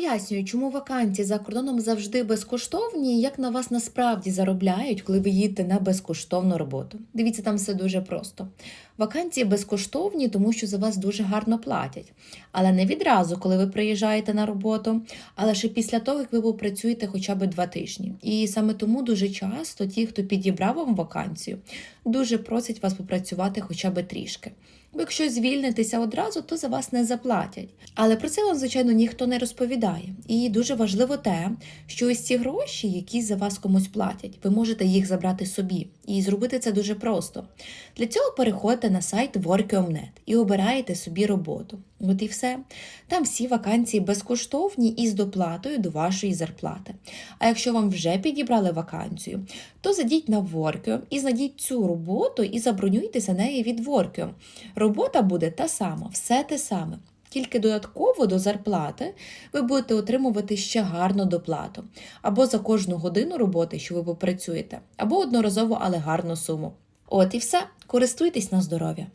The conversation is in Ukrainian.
Пояснюю, чому вакансії за кордоном завжди безкоштовні, і як на вас насправді заробляють, коли ви їдете на безкоштовну роботу. Дивіться, там все дуже просто. Вакансії безкоштовні, тому що за вас дуже гарно платять. Але не відразу, коли ви приїжджаєте на роботу, а лише після того, як ви попрацюєте хоча б два тижні. І саме тому дуже часто ті, хто підібрав вам вакансію, дуже просять вас попрацювати хоча б трішки. Бо якщо звільнитеся одразу, то за вас не заплатять. Але про це вам, звичайно, ніхто не розповідає. І дуже важливо те, що ось ці гроші, які за вас комусь платять, ви можете їх забрати собі. І зробити це дуже просто. Для цього переходьте на сайт Workium.net і обираєте собі роботу. От і все. Там всі вакансії безкоштовні і з доплатою до вашої зарплати. А якщо вам вже підібрали вакансію, то зайдіть на Workium і знайдіть цю роботу і забронюйте за неї від Workium. Робота буде та сама, все те саме. Тільки додатково до зарплати ви будете отримувати ще гарну доплату або за кожну годину роботи, що ви попрацюєте, або одноразово, але гарну суму. От і все. Користуйтесь на здоров'я.